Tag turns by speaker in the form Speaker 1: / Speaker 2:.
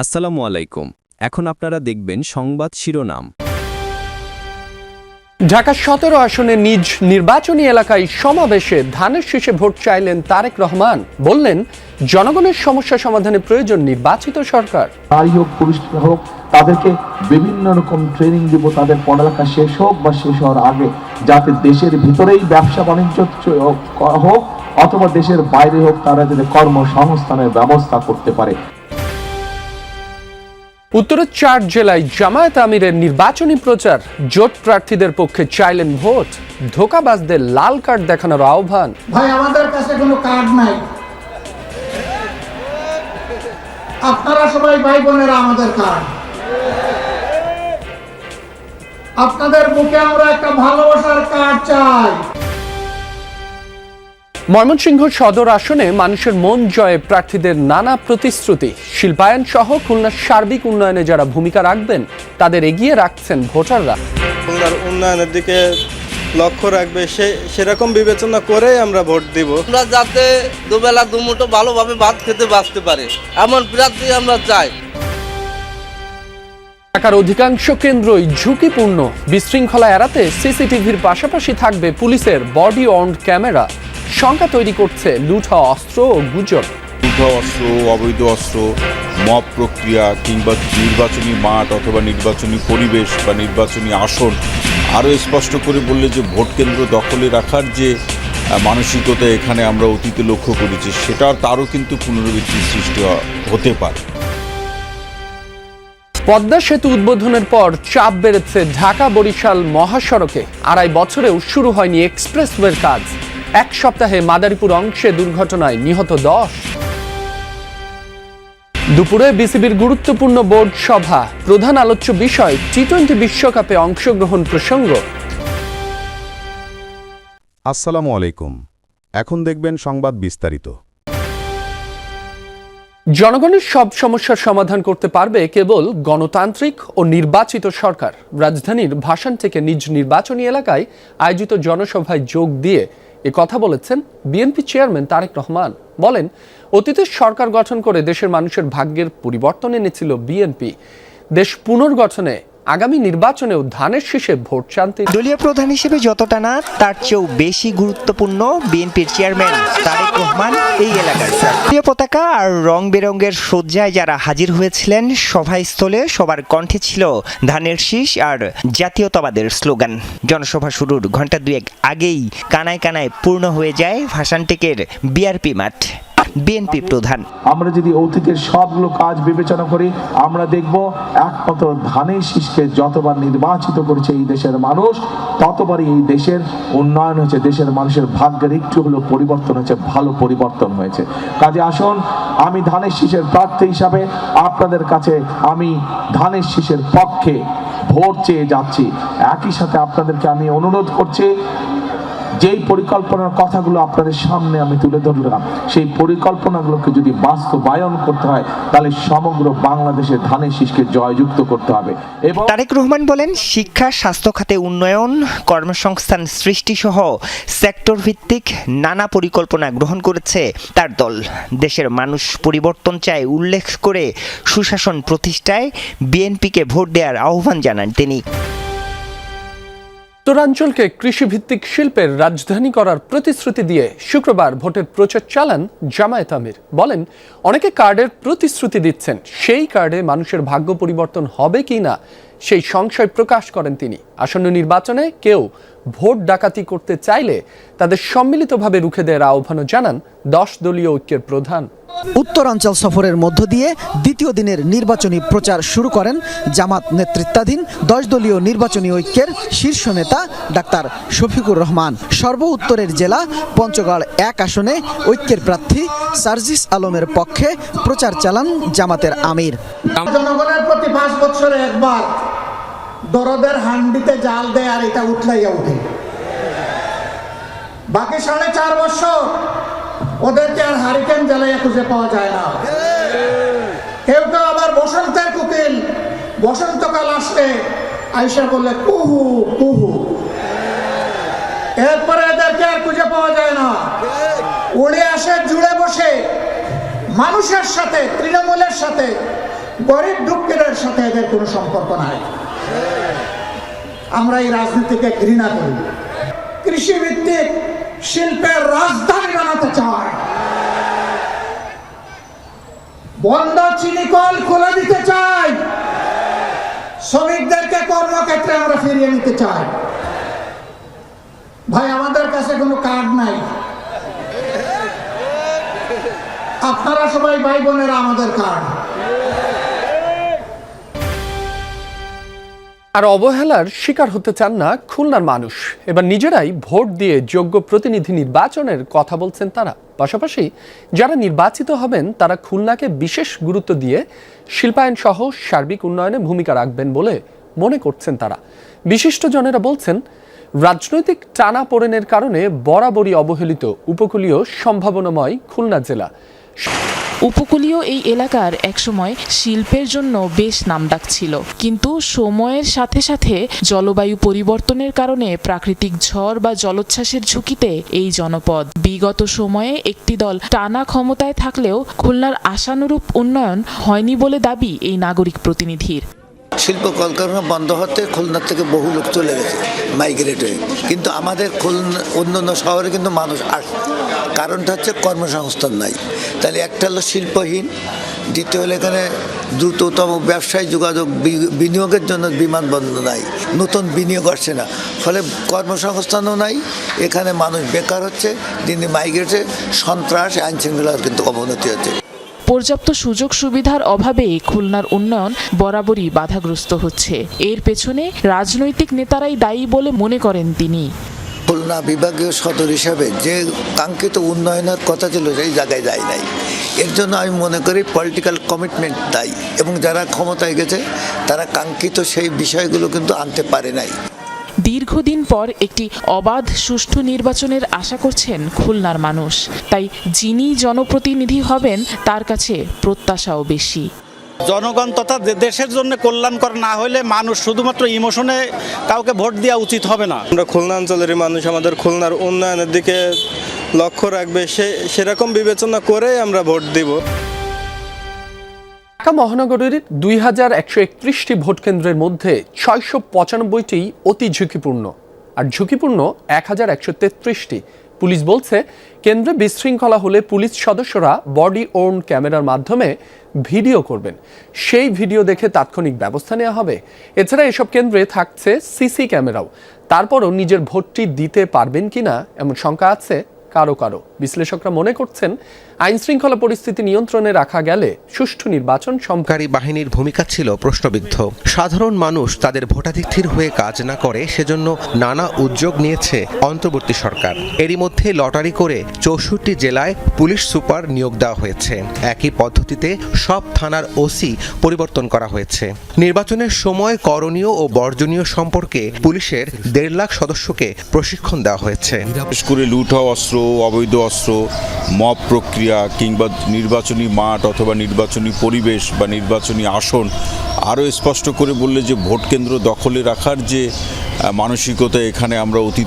Speaker 1: আসসালামু আলাইকুম। এখন আপনারা দেখবেন সংবাদ শিরোনাম।
Speaker 2: ঢাকা সতেরো আসনে নিজ নির্বাচনী এলাকায় সমাবেশে ধানের শীষে ভোট চাইলেন তারেক রহমান। বললেন জনগণের সমস্যা সমাধানে প্রয়োজন নির্বাচিত সরকার।
Speaker 3: নারী হোক পুরুষ হোক তাদেরকে বিভিন্ন রকম ট্রেনিং দিব তাদের পড়ালেখা শেষ হোক বা শেষ হওয়ার আগে যাতে দেশের ভিতরেই ব্যবসা বাণিজ্য হোক অথবা দেশের বাইরে হোক তারা যাতে কর্মসংস্থানের ব্যবস্থা করতে পারে।
Speaker 2: উত্তরের চার জেলায় জামায়াত আমিরের নির্বাচনী প্রচার, জোট প্রার্থীদের পক্ষে চাইলেন ভোট, ধোকাবাজদের লাল কার্ড দেখানোর আহ্বান।
Speaker 4: ভাই, আমাদের কাছে কোনো কার্ড নাই। আপনারা সবাই ভাই বোনেরা আমাদের কার্ড। আপনাদের বুকে আমরা একটা ভালোবাসার কার্ড চাই।
Speaker 2: ময়মনসিংহ সদর আসনে মানুষের মন জয়ে প্রার্থীদের নানা প্রতিশ্রুতি। শিল্পায়ন সহ খুলনার সার্বিক উন্নয়নে যারা ভূমিকা রাখবেন তাদের এগিয়ে রাখছেন ভোটাররা।
Speaker 5: খুলনার উন্নয়নের দিকে লক্ষ্য রাখবে সে সেরকম বিবেচনা করেই আমরা ভোট দিব।
Speaker 6: আমরা যাতে দুবেলা দুমুঠো ভালোভাবে ভাত খেতে বাঁচতে পারে এমন প্রার্থী আমরা চাই।
Speaker 2: ঢাকার অধিকাংশ কেন্দ্রই ঝুঁকিপূর্ণ। বিশৃঙ্খলা এড়াতে সিসিটিভির পাশাপাশি থাকবে পুলিশের বডি অন ক্যামেরা। শঙ্কা তৈরি করছে লুট হওয়া অস্ত্র ও গুজব।
Speaker 7: যুদ্ধ অস্ত্র অবৈধ অস্ত্র মব প্রক্রিয়া কিংবা নির্বাচনী মাঠ অথবা নির্বাচনী পরিবেশ বা নির্বাচনী আসন আরও স্পষ্ট করে বললে যে ভোট কেন্দ্র দখলে রাখার যে মানসিকতা এখানে আমরা অতীতে লক্ষ্য করেছি সেটা তারও কিন্তু পুনরাবৃত্তির সৃষ্টি হতে পারে।
Speaker 2: পদ্মা সেতু উদ্বোধনের পর চাপ বেড়েছে ঢাকা বরিশাল মহাসড়কে। আড়াই বছরেও শুরু হয়নি এক্সপ্রেসওয়ের কাজ। এক সপ্তাহে মাদারীপুর অংশে দুর্ঘটনায় নিহত দশ। দুপুরে বিসিবির গুরুত্বপূর্ণ বোর্ড সভা প্রধান আলোচ্য বিষয় টি টোয়েন্টি বিশ্বকাপে অংশগ্রহণ প্রসঙ্গ।
Speaker 8: আসসালামু আলাইকুম। এখন দেখবেন সংবাদ বিস্তারিত।
Speaker 2: জনগণের সব সমস্যার সমাধান করতে পারবে কেবল গণতান্ত্রিক ও নির্বাচিত সরকার। রাজধানীর ভাষণ থেকে নিজ নির্বাচনী এলাকায় আয়োজিত জনসভায় যোগ দিয়ে এ কথা বলেছেন বিএনপি চেয়ারম্যান তারেক রহমান। বলেন অতীতে সরকার গঠন করে দেশের মানুষের ভাগ্যের পরিবর্তন এনেছিল বিএনপি। দেশ পুনর্গঠনে আগামী নির্বাচনেও ধানের শীষে ভোট চান তিনি।
Speaker 9: দলীয় প্রধান হিসেবে যতটা না, তার চেয়েও বেশি গুরুত্বপূর্ণ বিএনপির চেয়ারম্যান তারেক রহমান এই এলাকার জাতীয় পতাকা আর রং বেরঙের শয্যায় যারা হাজির হয়েছিলেন, সভাস্থলে সবার কণ্ঠে ছিল ধানের শীষ আর জাতীয়তাবাদের স্লোগান জনসভা শুরুর ঘণ্টা দুয়েক আগেই কানায় কানায় পূর্ণ হয়ে যায় ভাষানটেকের বিআরপি মাঠ বিএনপি প্রধান।
Speaker 3: আমরা যদি অতীতের সবগুলো কাজ বিবেচনা করি, আমরা দেখব একমাত্র ধানের শীষকে যতবার নির্বাচিত করেছে এই দেশের মানুষ, ততবারই এই দেশের উন্নয়ন হয়েছে, দেশের মানুষের ভাগ্যের একটু হলেও পরিবর্তন হয়েছে, ভালো পরিবর্তন হয়েছে। কাজে আসুন, আমি ধানের শীষের প্রার্থী হিসাবে আপনাদের কাছে আমি ধানের শীষের পক্ষে ভোট চেয়ে যাচ্ছি। একই সাথে আপনাদেরকে আমি অনুরোধ করছি যেই পরিকল্পনার কথাগুলো আপনাদের সামনে আমি তুলে ধরলাম, সেই পরিকল্পনাগুলোকে যদি বাস্তবায়ন করতে হয়, তাহলে সমগ্র বাংলাদেশের ধানের শীষকে জয়যুক্ত করতে হবে। এবং
Speaker 9: তারেক রহমান বলেন, শিক্ষা, স্বাস্থ্য খাতে উন্নয়ন, কর্মসংস্থান সৃষ্টি সহ সেক্টর ভিত্তিক নানা পরিকল্পনা গ্রহণ করেছে তার দল। দেশের মানুষ পরিবর্তন চায় উল্লেখ করে সুশাসন প্রতিষ্ঠায় বিএনপিকে ভোট দেওয়ার আহ্বান জানান তিনি।
Speaker 2: উত্তরাঞ্চলকে কৃষিভিত্তিক শিল্পের রাজধানী করার প্রতিশ্রুতি দিয়ে শুক্রবার ভোটের প্রচার চালান জামায়াত আমির। বলেন, অনেকে কার্ডের প্রতিশ্রুতি দিচ্ছেন। সেই কার্ডে মানুষের ভাগ্য পরিবর্তন হবে কি না সেই সংশয় প্রকাশ করেন তিনি। আসন্ন নির্বাচনে কেউ ভোট ডাকাতি করতে চাইলে তাদের সম্মিলিতভাবে রুখে দেওয়ার আহ্বানও জানান দশ দলীয় ঐক্যের প্রধান।
Speaker 10: উত্তরাঞ্চল সফরের মধ্য দিয়ে দ্বিতীয় দিনের নির্বাচনী প্রচার শুরু করেন জামাত নেতৃত্বাধীন দশ দলীয় নির্বাচনী ঐক্যের শীর্ষ নেতা ডাক্তার শফিকুর রহমান। সর্ব উত্তরের জেলা পঞ্চগড় এক আসনে ঐক্যের প্রার্থী সার্জিস আলমের পক্ষে প্রচার চালান জামাতের আমির।
Speaker 4: জনগণের প্রতি পাঁচ বছরে একবার দরদের হান্ডিতে জাল দেয় আর এটা উঠলাইয়া উঠে বাকি সাড়ে চার বছর ওদেরকে আর হারিকেন জ্বালাইয়া খুঁজে পাওয়া যায় না। কেউ কেউ আবার বসন্তের কুকিল, বসন্তকাল আসলে আইসা বললে, কুহু কুহু। এরপরে এদেরকে আর খুঁজে পাওয়া যায় না। উড়ে আসে, জুড়ে বসে মানুষের সাথে, তৃণমূলের সাথে, গরিব দুঃখীদের সাথে এদের কোনো সম্পর্ক নাই। আমরা এই রাজনীতিকে ঘৃণা করি। কৃষি ভিত্তিক শিল্পের রাজধানী বানাতে চাই। বন্ধ চিনিকল খুলে দিতে চাই। শ্রমিকদেরকে কর্মক্ষেত্রে আমরা ফিরিয়ে নিতে চাই। ভাই, আমাদের কাছে কোনো কার্ড নাই। আপনারা সবাই ভাই বোনেরা আমাদের কার্ড।
Speaker 2: আর অবহেলার শিকার হতে চান না খুলনার মানুষ। এবার নিজেরাই ভোট দিয়ে যোগ্য প্রতিনিধি নির্বাচনের কথা বলছেন তারা। পাশাপাশি যারা নির্বাচিত হবেন, তারা খুলনাকে বিশেষ গুরুত্ব দিয়ে শিল্পায়ন সহ সার্বিক উন্নয়নে ভূমিকা রাখবেন বলে মনে করছেন তারা। বিশিষ্টজনেরা বলছেন, রাজনৈতিক টানাপোড়েনের কারণে বরাবরই অবহেলিত উপকূলীয় সম্ভাবনাময় খুলনা জেলা।
Speaker 11: উপকূলীয় এই এলাকার একসময় শিল্পের জন্য বেশ নামডাক ছিল। কিন্তু সময়ের সাথে সাথে জলবায়ু পরিবর্তনের কারণে প্রাকৃতিক ঝড় বা জলোচ্ছ্বাসের ঝুঁকিতে এই জনপদ। বিগত সময়ে একটি দল টানা ক্ষমতায় থাকলেও খুলনার আশানুরূপ উন্নয়ন হয়নি বলে দাবি এই নাগরিক প্রতিনিধির।
Speaker 12: শিল্প কলকারখানা বন্ধ হতে খুলনা থেকে বহু লোক চলে গেছে মাইগ্রেট হয়ে। কিন্তু আমাদের খুলনা অন্য অন্য শহরে কিন্তু মানুষ আস। কারণটা হচ্ছে কর্মসংস্থান নাই। তাহলে একটা হলো শিল্পহীন, দ্বিতীয় হলো এখানে দ্রুততম ব্যবসায় যোগাযোগ বিনিয়োগের জন্য বিমানবন্দর নাই, নতুন বিনিয়োগ আসছে না। ফলে কর্মসংস্থানও নাই, এখানে মানুষ বেকার হচ্ছে, দিনে মাইগ্রেটে সন্ত্রাস আইন শৃঙ্খলার কিন্তু অবনতি হচ্ছে।
Speaker 11: পর্যাপ্ত সুযোগ সুবিধার অভাবে খুলনার উন্নয়ন বরাবরই বাধাগ্রস্ত হচ্ছে। এর পেছনে রাজনৈতিক নেতারাই দায়ী বলে মনে করেন তিনি।
Speaker 12: খুলনা বিভাগীয় সদর হিসাবে যে কাঙ্ক্ষিত উন্নয়নের কথা ছিল সেই জায়গায় যায় নাই। এর জন্য আমি মনে করি পলিটিক্যাল কমিটমেন্ট দায়ী এবং যারা ক্ষমতায় গেছে, তারা কাঙ্ক্ষিত সেই বিষয়গুলো কিন্তু আনতে পারে নাই।
Speaker 11: দীর্ঘদিন পর একটি অবাধ সুষ্ঠু নির্বাচনের আশা করছেন খুলনার মানুষ। তাই যিনি জনপ্রতিনিধি হবেন, তার কাছে প্রত্যাশাও বেশি।
Speaker 13: জনগণ তথা দেশের জন্য কল্যাণকর না হলে মানুষ শুধুমাত্র ইমোশনে কাউকে ভোট দেওয়া উচিত হবে না।
Speaker 5: আমরা খুলনা অঞ্চলেরই মানুষ আমাদের খুলনার উন্নয়নের দিকে লক্ষ্য রাখবে সে সেরকম বিবেচনা করে আমরা ভোট দিব।
Speaker 2: ঢাকা মহানগরীর দুই হাজার একশো একত্রিশটি ভোট কেন্দ্রের মধ্যে ছয়শো পঁচানব্বইটি অতি ঝুঁকিপূর্ণ আর ঝুঁকিপূর্ণ এক হাজার একশো তেত্রিশটি। পুলিশ বলছে, কেন্দ্রে বিশৃঙ্খলা হলে পুলিশ সদস্যরা বডি ওর্ন ক্যামেরার মাধ্যমে ভিডিও করবেন। সেই ভিডিও দেখে তাৎক্ষণিক ব্যবস্থা নেওয়া হবে। এছাড়া এসব কেন্দ্রে থাকছে সিসি ক্যামেরাও। তারপরও নিজের ভোটটি দিতে পারবেন কিনা এমন শঙ্কা আছে কারও কারও। বিশ্লেষকরা মনে করছেন আইন শৃঙ্খলা পরিস্থিতি নিয়ন্ত্রণে রাখা গেলে সুষ্ঠু নির্বাচন সম্ভব।
Speaker 14: সরকারি বাহিনীর ভূমিকা ছিল প্রশ্নবিদ্ধ। সাধারণ মানুষ তাদের ভোটাধিষ্ঠির হয়ে কাজ না করে সেজন্য নানা উদ্যোগ নিয়েছে অন্তর্বর্তী সরকার। এরই মধ্যে লটারি করে চৌষট্টি জেলায় পুলিশ সুপার নিয়োগ দেওয়া হয়েছে। একই পদ্ধতিতে সব থানার ওসি পরিবর্তন করা হয়েছে। নির্বাচনের সময় করণীয় ও বর্জনীয় সম্পর্কে পুলিশের দেড় লাখ সদস্যকে প্রশিক্ষণ দেওয়া হয়েছে।
Speaker 7: বিশেষ করে লুট হওয়া অস্ত্র অবৈধ অস্ত্র মব প্রক্রিয়া কিংবা নির্বাচনী মাঠ অথবা নির্বাচনী পরিবেশ বা নির্বাচনী আসন আরও স্পষ্ট করে বললে যে ভোট কেন্দ্র দখলে রাখার যে মানসিকতা এখানে আমরা অতীত